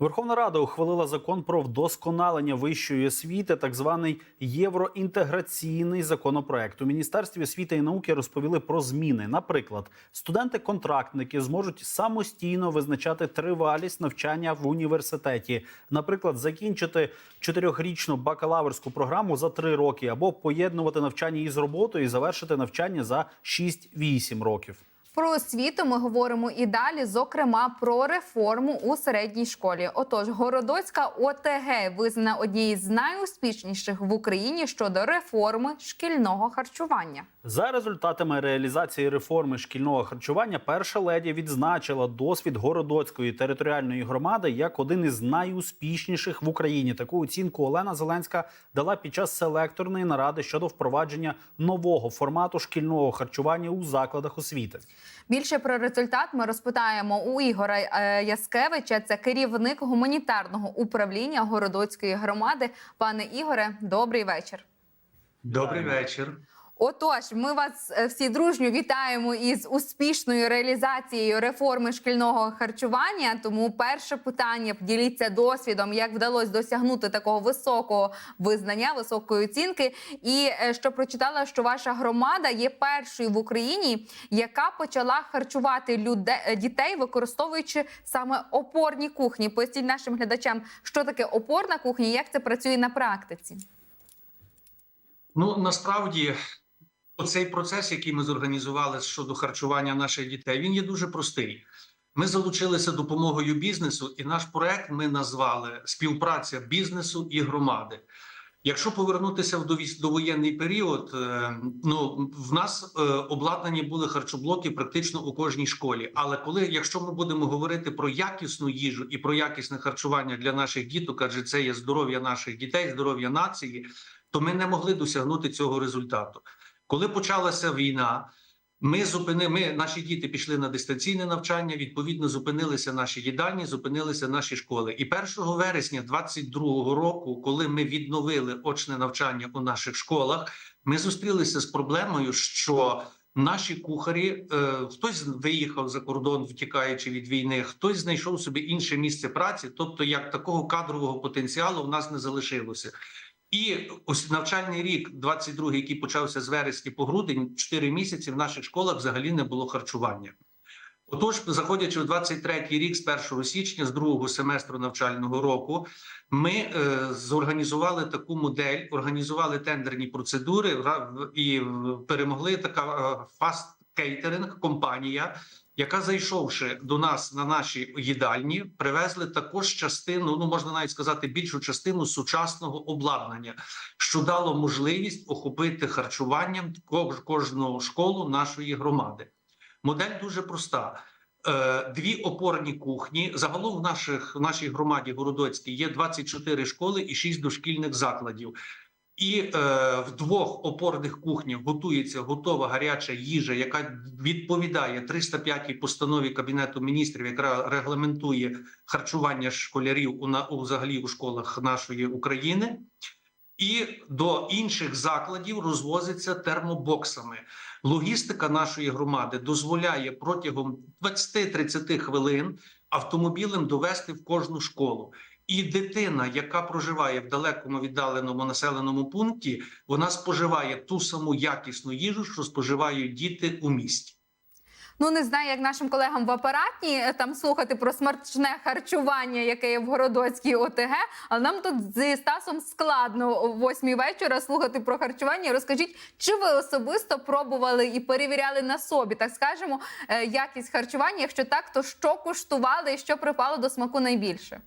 Верховна Рада ухвалила закон про вдосконалення вищої освіти, так званий євроінтеграційний законопроект. У міністерстві освіти і науки розповіли про зміни. Наприклад, студенти-контрактники зможуть самостійно визначати тривалість навчання в університеті. Наприклад, закінчити чотирьохрічну бакалаврську програму за три роки, або поєднувати навчання із роботою і завершити навчання за 6-8 років. Про освіту ми говоримо і далі, зокрема про реформу у середній школі. Отож, Городоцька ОТГ визнана однією з найуспішніших в Україні щодо реформи шкільного харчування. За результатами реалізації реформи шкільного харчування, перша леді відзначила досвід городоцької територіальної громади як один із найуспішніших в Україні. Таку оцінку Олена Зеленська дала під час селекторної наради щодо впровадження нового формату шкільного харчування у закладах освіти. Більше про результат ми розпитаємо у Ігора е, Яскевича. Це керівник гуманітарного управління Городоцької громади. Пане Ігоре, добрий вечір. Добрий вечір. Отож, ми вас е, всі дружньо вітаємо із успішною реалізацією реформи шкільного харчування. Тому перше питання діліться досвідом, як вдалося досягнути такого високого визнання, високої оцінки. І е, що прочитала, що ваша громада є першою в Україні, яка почала харчувати людей е, дітей, використовуючи саме опорні кухні. Поясніть нашим глядачам, що таке опорна кухня, і як це працює на практиці. Ну насправді, оцей процес, який ми зорганізували щодо харчування наших дітей, він є дуже простий. Ми залучилися допомогою бізнесу, і наш проект ми назвали Співпраця бізнесу і громади. Якщо повернутися в довоєнний період, е, ну в нас е, обладнані були харчоблоки практично у кожній школі. Але коли, якщо ми будемо говорити про якісну їжу і про якісне харчування для наших діток, адже це є здоров'я наших дітей, здоров'я нації, то ми не могли досягнути цього результату. Коли почалася війна, ми зупини, ми, наші діти пішли на дистанційне навчання. Відповідно, зупинилися наші їдальні, зупинилися наші школи. І 1 вересня 2022 року, коли ми відновили очне навчання у наших школах, ми зустрілися з проблемою, що наші кухарі, е, хтось виїхав за кордон, втікаючи від війни, хтось знайшов собі інше місце праці, тобто як такого кадрового потенціалу в нас не залишилося. І ось навчальний рік, 22-й, який почався з вересня по грудень, 4 місяці в наших школах взагалі не було харчування. Отож, заходячи у 23-й рік, з 1 січня, з другого семестру навчального року, ми е, зорганізували таку модель, організували тендерні процедури в- і перемогли така е, фаст кейтеринг компанія, яка зайшовши до нас на наші їдальні, привезли також частину, ну можна навіть сказати, більшу частину сучасного обладнання, що дало можливість охопити харчуванням кож- кожну школу нашої громади. Модель дуже проста. Е, Дві опорні кухні. Загалом в наших в нашій громаді Городоцькій є 24 школи і 6 дошкільних закладів. І е, в двох опорних кухнях готується готова гаряча їжа, яка відповідає 305-й постанові Кабінету міністрів, яка регламентує харчування школярів у на взагалі у школах нашої України. І до інших закладів розвозиться термобоксами. Логістика нашої громади дозволяє протягом 20-30 хвилин автомобілем довести в кожну школу. І дитина, яка проживає в далекому віддаленому населеному пункті, вона споживає ту саму якісну їжу, що споживають діти у місті. Ну не знаю, як нашим колегам в апаратні е, там слухати про смачне харчування, яке є в Городоцькій ОТГ. Але нам тут зі Стасом складно о восьмій вечора слухати про харчування. Розкажіть, чи ви особисто пробували і перевіряли на собі, так скажемо, е, якість харчування? Якщо так, то що куштували і що припало до смаку найбільше?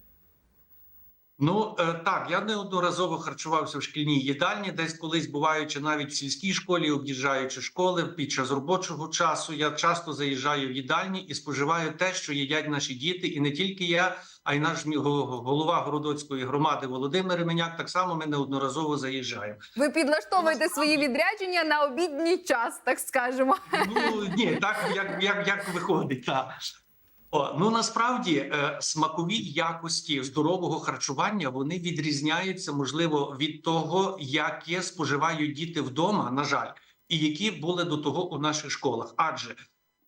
Ну е, так, я неодноразово харчувався в шкільній їдальні, десь колись буваючи навіть в сільській школі, об'їжджаючи школи під час робочого часу. Я часто заїжджаю в їдальні і споживаю те, що їдять наші діти, і не тільки я, а й наш голова городоцької громади Володимир Ременяк. Так само ми неодноразово заїжджаємо. Ви підлаштовуєте свої відрядження на обідній час, так скажемо. Ну ні, так як, як, як виходить, так. Ну насправді е, смакові якості здорового харчування вони відрізняються, можливо, від того, яке споживають діти вдома, на жаль, і які були до того у наших школах. Адже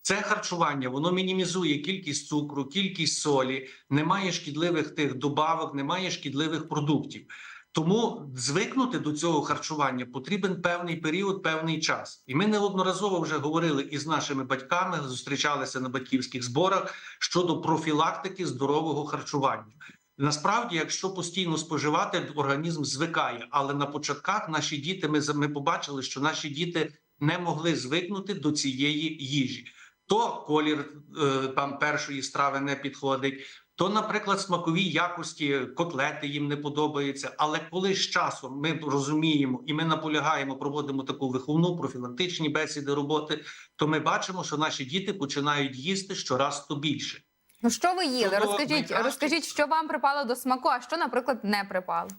Це харчування воно мінімізує кількість цукру, кількість солі, немає шкідливих тих добавок, немає шкідливих продуктів. Тому звикнути до цього харчування потрібен певний період, певний час. І ми неодноразово вже говорили із нашими батьками, зустрічалися на батьківських зборах щодо профілактики здорового харчування. Насправді, якщо постійно споживати, організм звикає. Але на початках наші діти, ми, ми побачили, що наші діти не могли звикнути до цієї їжі. То колір е, там першої страви не підходить, то, наприклад, смакові якості котлети їм не подобаються. Але коли з часом ми розуміємо і ми наполягаємо, проводимо таку виховну профілактичні бесіди роботи, то ми бачимо, що наші діти починають їсти щораз то більше. Ну що ви їли? Тобто Розкажіть, найкраще- розкажіть, що вам припало до смаку, а що, наприклад, не припало.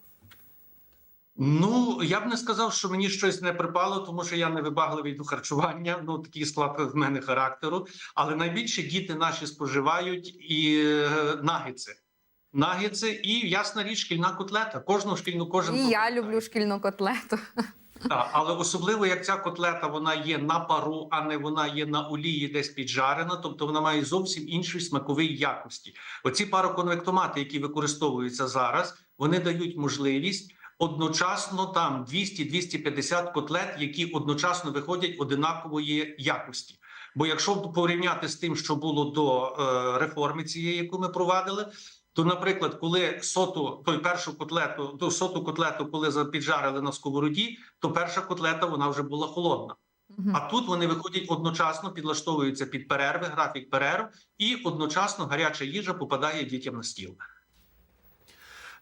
Ну я б не сказав, що мені щось не припало, тому що я не вибагливий до харчування. Ну такий склад в мене характеру. Але найбільше діти наші споживають і е, нагетси. Нагетси і ясна річ, шкільна котлета. Кожну шкільну кожен І я люблю шкільну котлету. Так, але особливо як ця котлета вона є на пару, а не вона є на олії, десь піджарена. Тобто вона має зовсім інші смакові якості. Оці пароконвектомати, які використовуються зараз, вони дають можливість. Одночасно там 200-250 котлет, які одночасно виходять одинакової якості. Бо якщо порівняти з тим, що було до е, реформи цієї, яку ми провадили, то, наприклад, коли соту той першу котлету, ту соту котлету, коли за- піджарили на сковороді, то перша котлета вона вже була холодна. А тут вони виходять одночасно, підлаштовуються під перерви, графік перерв, і одночасно гаряча їжа попадає дітям на стіл.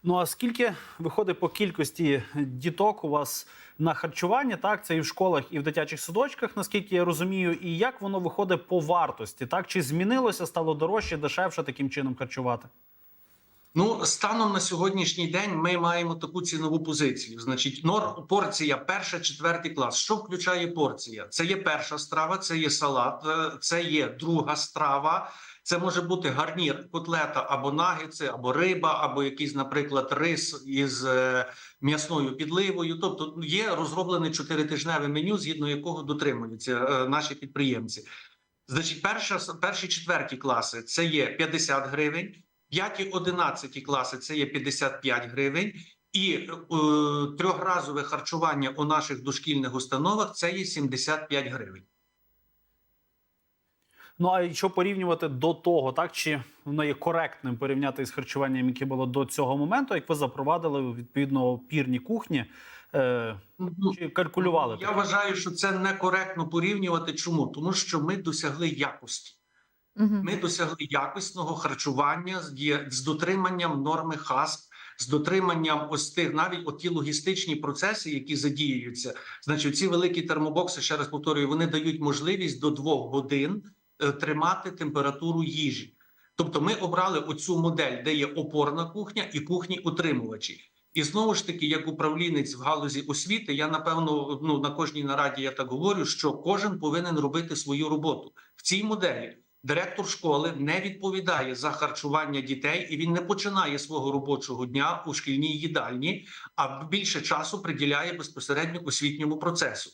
Ну а скільки виходить по кількості діток у вас на харчування? Так, це і в школах, і в дитячих садочках, наскільки я розумію, і як воно виходить по вартості? Так, чи змінилося, стало дорожче, дешевше таким чином харчувати? Ну, станом на сьогоднішній день ми маємо таку цінову позицію. Значить, нор порція перша, четвертий клас. Що включає порція? Це є перша страва, це є салат, е, це є друга страва. Це може бути гарнір, котлета або нагетси, або риба, або якийсь, наприклад, рис із е, м'ясною підливою. Тобто є розроблене чотиритижневе меню, згідно якого дотримуються е, наші підприємці. Значить, перша перші четверті класи це є 50 гривень. П'яті, одинадцяті класи це є 55 гривень, і е, трьохразове харчування у наших дошкільних установах це є 75 гривень. Ну а якщо порівнювати до того, так чи воно є коректним порівняти із харчуванням, яке було до цього моменту, як ви запровадили відповідно пірні кухні, е, Ну, чи калькулювали? Я таке? вважаю, що це некоректно порівнювати. Чому? Тому що ми досягли якості. Мгм. Ми досягли якісного харчування з, з дотриманням норми ХАСП, з дотриманням ось тих навіть оті логістичні процеси, які задіюються. Значить, ці великі термобокси, ще раз повторюю, вони дають можливість до двох годин тримати температуру їжі. Тобто, ми обрали оцю модель, де є опорна кухня і кухні утримувачі. І знову ж таки, як управлінець в галузі освіти, я напевно ну на кожній нараді я так говорю, що кожен повинен робити свою роботу в цій моделі. Директор школи не відповідає за харчування дітей, і він не починає свого робочого дня у шкільній їдальні, а більше часу приділяє безпосередньо освітньому процесу.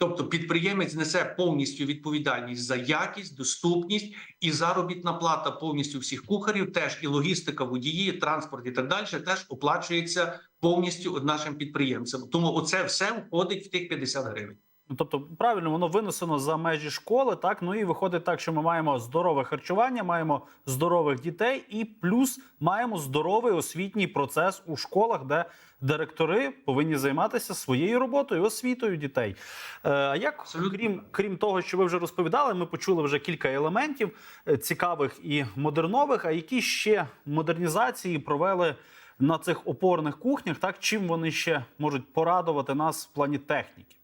Тобто підприємець несе повністю відповідальність за якість, доступність і заробітна плата повністю всіх кухарів, теж і логістика, водії, транспорт і так далі, теж оплачується повністю нашим підприємцям. Тому оце все входить в тих 50 гривень. Ну, тобто, правильно, воно винесено за межі школи, так ну і виходить так, що ми маємо здорове харчування, маємо здорових дітей, і плюс маємо здоровий освітній процес у школах, де директори повинні займатися своєю роботою, освітою дітей. Е, А як Абсолютно. крім крім того, що ви вже розповідали, ми почули вже кілька елементів е, цікавих і модернових. А які ще модернізації провели на цих опорних кухнях? Так чим вони ще можуть порадувати нас в плані техніки?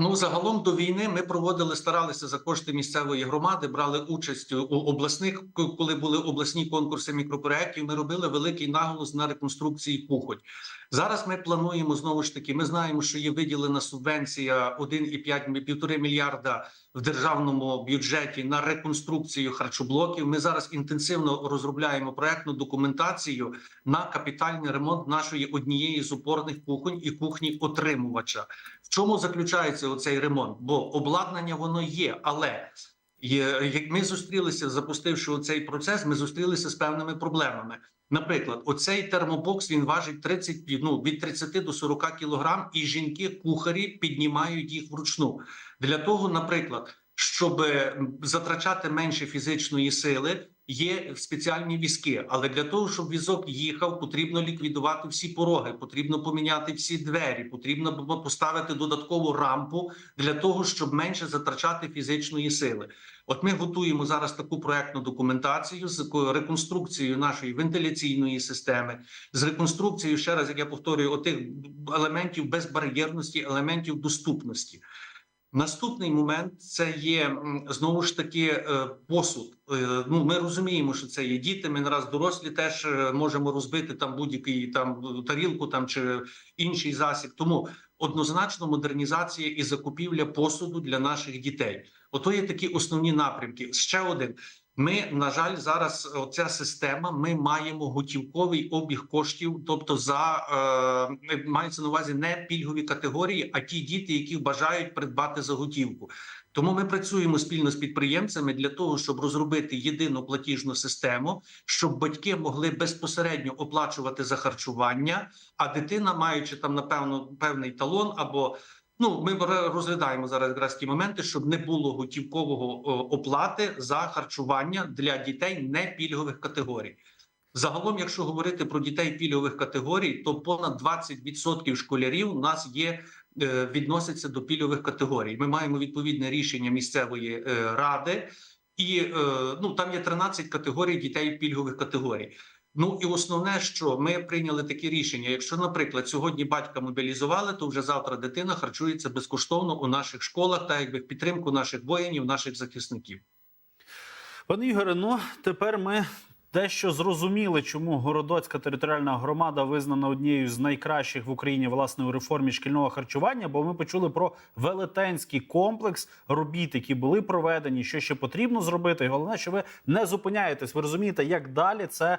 Ну, загалом до війни ми проводили, старалися за кошти місцевої громади, брали участь у обласних, коли були обласні конкурси мікропроектів. Ми робили великий наголос на реконструкції кухонь. Зараз ми плануємо знову ж таки. Ми знаємо, що є виділена субвенція 1,5 мі- півтори мільярда в державному бюджеті на реконструкцію харчоблоків. Ми зараз інтенсивно розробляємо проектну документацію на капітальний ремонт нашої однієї з опорних кухонь і кухні отримувача. В чому заключається оцей ремонт? Бо обладнання воно є, але Як ми зустрілися, запустивши цей процес, ми зустрілися з певними проблемами. Наприклад, оцей термобокс він важить 30, ну, від 30 до 40 кілограм, і жінки-кухарі піднімають їх вручну. Для того, наприклад, щоб затрачати менше фізичної сили, є спеціальні візки. Але для того, щоб візок їхав, потрібно ліквідувати всі пороги, потрібно поміняти всі двері, потрібно поставити додаткову рампу для того, щоб менше затрачати фізичної сили. От ми готуємо зараз таку проектну документацію з реконструкцією нашої вентиляційної системи, з реконструкцією ще раз, як я повторюю, отих елементів безбар'єрності, елементів доступності. Наступний момент це є знову ж таки е, посуд. Е, Ну ми розуміємо, що це є діти. Ми нараз дорослі теж е, можемо розбити там будь-який там тарілку там чи інший засіб. Тому однозначно модернізація і закупівля посуду для наших дітей. Ото є такі основні напрямки. Ще один. Ми, на жаль, зараз оця система. Ми маємо готівковий обіг коштів, тобто за е, мається на увазі не пільгові категорії, а ті діти, які бажають придбати за готівку. Тому ми працюємо спільно з підприємцями для того, щоб розробити єдину платіжну систему, щоб батьки могли безпосередньо оплачувати за харчування, а дитина, маючи там напевно певний талон або Ну, ми розглядаємо зараз якраз ті моменти, щоб не було готівкового оплати за харчування для дітей не пільгових категорій. Загалом, якщо говорити про дітей пільгових категорій, то понад 20% школярів у нас є е, відносяться до пільгових категорій. Ми маємо відповідне рішення місцевої е, ради, і е, ну там є 13 категорій дітей пільгових категорій. Ну і основне, що ми прийняли такі рішення. Якщо, наприклад, сьогодні батька мобілізували, то вже завтра дитина харчується безкоштовно у наших школах, та якби в підтримку наших воїнів, наших захисників. Пане Ігоре, ну тепер ми дещо зрозуміли, чому Городоцька територіальна громада визнана однією з найкращих в Україні власне у реформі шкільного харчування. Бо ми почули про велетенський комплекс робіт, які були проведені, що ще потрібно зробити. І головне, що ви не зупиняєтесь. Ви розумієте, як далі це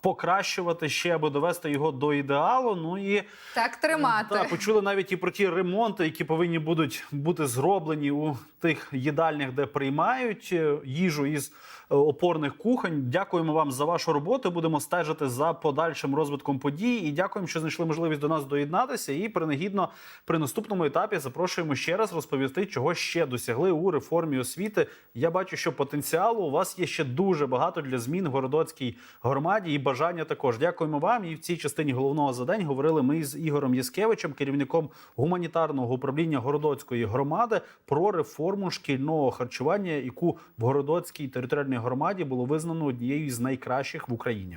покращувати ще або довести його до ідеалу. Ну і Так тримати. так, почули навіть і про ті ремонти, які повинні будуть бути зроблені у тих їдальнях, де приймають е, їжу із опорних кухонь. Дякуємо вам за вашу роботу. Будемо стежити за подальшим розвитком подій. І дякуємо, що знайшли можливість до нас доєднатися. І принагідно при наступному етапі запрошуємо ще раз розповісти, чого ще досягли у реформі освіти. Я бачу, що потенціалу у вас є ще дуже багато для змін в городоцькій громаді і бажання також. Дякуємо вам. І в цій частині головного за день говорили ми з Ігорем Яскевичем, керівником гуманітарного управління Городоцької громади, про реформу шкільного харчування, яку в Городоцькій територіальній громаді було визнано однією з найкращих в Україні.